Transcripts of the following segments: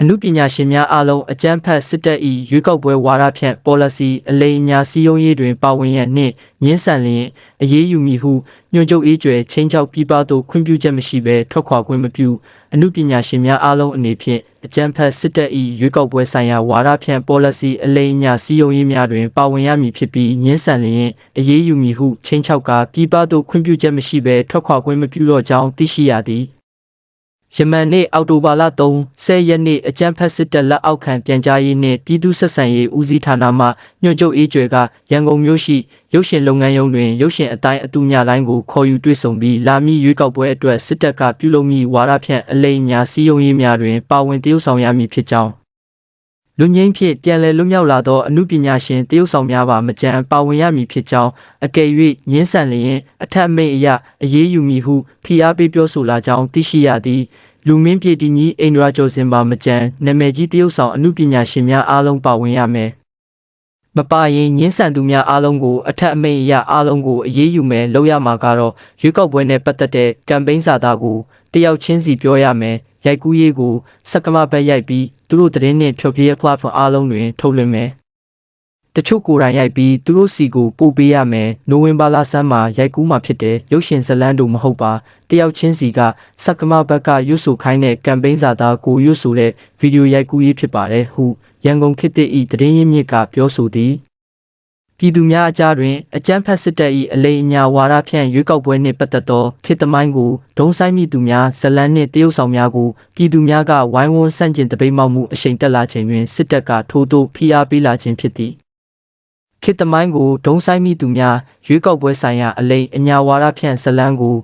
အမှုပညာရှင်များအားလုံးအကြမ်းဖက်စစ်တပ်၏ရွေးကောက်ပွဲဝါဒဖြန့် policy အလိမ်အညာစည်းရုံးရေးတွင်ပါဝင်ရန်နှင့်ညှင်းဆန်လျင်အရေးယူမည်ဟုညွှန်ချုပ်အေးကျွယ်ချင်းချောက်ပြပသို့ခွင့်ပြုချက်မရှိဘဲထွက်ခွာခွင့်မပြုအမှုပညာရှင်များအားလုံးအနေဖြင့်အကြမ်းဖက်စစ်တပ်၏ရွေးကောက်ပွဲဆိုင်ရာဝါဒဖြန့် policy အလိမ်အညာစည်းရုံးရေးများတွင်ပါဝင်ရမည်ဖြစ်ပြီးညှင်းဆန်လျင်အရေးယူမည်ဟုချင်းချောက်ကပြပသို့ခွင့်ပြုချက်မရှိဘဲထွက်ခွာခွင့်မပြုတော့ကြောင်းသိရှိရသည် ယမန်နေ့အောက်တိုဘာလ3 10ရက်နေ့အကြမ်းဖက်စစ်တပ်လက်အောက်ခံပြန်ကြားရေးနှင့်ပြည်သူ့ဆက်ဆံရေးဦးစီးဌာနမှညွှန်ချုပ်အေးကျွဲကရန်ကုန်မြို့ရှိရုပ်ရှင်လုပ်ငန်းရုံတွင်ရုပ်ရှင်အတိုင်းအတူညတိုင်းကိုခေါ်ယူတွေ့ဆုံပြီးလာမည့်ရွေးကောက်ပွဲအတွက်စစ်တပ်ကပြုလုပ်မည့်ဝါဒဖြန့်အလိမ်ညာစည်းရုံးရေးများတွင်ပါဝင်တရုပ်ဆောင်ရမည်ဖြစ်ကြောင်း လူငင်းဖြင့်ပြန်လည်လွတ်မြောက်လာသောအမှုပညာရှင်တရုတ်ဆောင်များပါမကြံပါဝင်ရမည်ဖြစ်ကြောင်းအကယ်၍ညှင်းဆန်လျင်အထက်အမိန့်အရအရေးယူမည်ဟုဖိအားပေးပြောဆိုလာကြောင်းသိရှိရသည်လူမင်းပြည်တီကြီးအိန္ဒြာကျော်စင်ပါမကြံနာမည်ကြီးတရုတ်ဆောင်အမှုပညာရှင်များအားလုံးပါဝင်ရမယ်မပါရင်ညှင်းဆန်သူများအားလုံးကိုအထက်အမိန့်အရအားလုံးကိုအရေးယူမယ်လုပ်ရမှာကတော့ရွေးကောက်ပွဲနဲ့ပတ်သက်တဲ့ကမ်ပိန်းစာသားကိုတယောက်ချင်းစီပြောရမယ်ရိုက်ကူးရေးကိုစက္ကမဘက်ရိုက်ပြီးသူတို့သတင်းနဲ့ဖြောပြရေး platform အားလုံးတွင်ထုတ်လွှင့်မယ်တချို့ကိုယ်တိုင်ရိုက်ပြီးသူတို့စီကိုပို့ပေးရမယ်နိုဝင်ဘာလဆန်းမှာရိုက်ကူးမှာဖြစ်တယ်ရုပ်ရှင်ဇတ်လန်းတို့မဟုတ်ပါတယောက်ချင်းစီကစက္ကမဘက်ကရွတ်ဆိုခိုင်းတဲ့ကမ်ပိန်းစာသားကိုရွတ်ဆိုတဲ့ဗီဒီယိုရိုက်ကူးရေးဖြစ်ပါတယ်ဟုရန်ကုန်ခေတ်သစ်ဤသတင်းရင်းမြစ်ကပြောဆိုသည် ပြည်သူများအကြားတွင်အကြမ်းဖက်စစ်တပ်၏အလိမ်အညာဝါဒဖြန့်ရွေးကောက်ပွဲနှင့်ပတ်သက်သောခေတ်သမိုင်းကိုဒုံဆိုင်မိသူများဇလန်းနှင့်တရုတ်ဆောင်များကိုပြည်သူများကဝိုင်းဝန်းဆန့်ကျင်တပိတ်မောက်မှုအရှိန်တက်လာခြင်းတွင်စစ်တပ်ကထိုးသို့ဖိအားပေးလာခြင်းဖြစ်သည်ခေတ်သမိုင်းကိုဒုံဆိုင်မိသူများရွေးကောက်ပွဲဆိုင်ရာအလိမ်အညာဝါဒဖြန့်ဇလန်းကို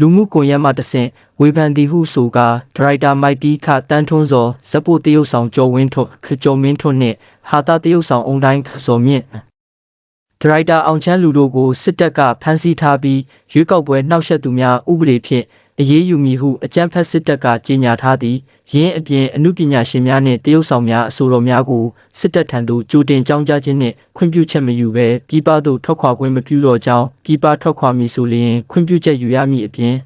လူမှုကွန်ရက်မှတဆင့်ဝေဖန်သည်ဟုဆိုကာဒရိုက်တာမိုက်တီခတန်းထွန်းစောဇက်ပိုတရုတ်ဆောင်ကျော်ဝင်းထွန်းခကျော်မင်းထွန်းနှင့်ဟာတာတရုတ်ဆောင်အုံတိုင်းခစော်မြင့် ဒရိုက်တာအောင်ချမ်းလူတို့ကိုစစ်တပ်ကဖမ်းဆီးထားပြီးရွေးကောက်ပွဲနှောက်ယှက်သူများဥပဒေဖြင့်အရေးယူမည်ဟုအကြမ်းဖက်စစ်တပ်ကကြေညာထားသည်ယင်းအပြင်အမှုပညာရှင်များနှင့်တရုတ်ဆောင်များအဆိုတော်များကိုစစ်တပ်ထံသို့ကြိုတင်ကြောင်းကြားခြင်းနှင့်ခွင့်ပြုချက်မယူဘဲပြည်ပသို့ထွက်ခွာခွင့်မပြုတော့ကြောင်းပြည်ပထွက်ခွာမည်ဆိုလျှင်ခွင့်ပြုချက်ယူရမည်အပြင်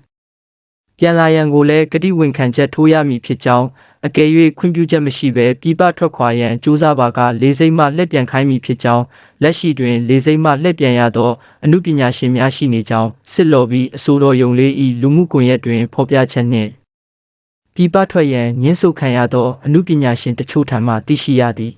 ပြန်လာရန်ကိုလည်းကတိဝန်ခံချက်ထိုးရမည်ဖြစ်ကြောင်း အကယ်၍ခွင့်ပြုချက်မရှိဘဲပြည်ပထွက်ခွာရန်ကြိုးစားပါကလေးစိမ့်မှလှည့်ပြန်ခိုင်းမည်ဖြစ်ကြောင်းလက်ရှိတွင် လေးစိမ့်မှလှည့်ပြန်ရသောအမှုပညာရှင်များရှိနေကြောင်းစစ်လော်ပြီးအဆိုတော်ယုံလေး၏လူမှုကွန်ရက်တွင်ဖော်ပြချက်နှင့်ပြည်ပထွက်ရန်ညှင်းဆုတ်ခံရသောအမှုပညာရှင်တချို့ထံမှသိရှိရသည်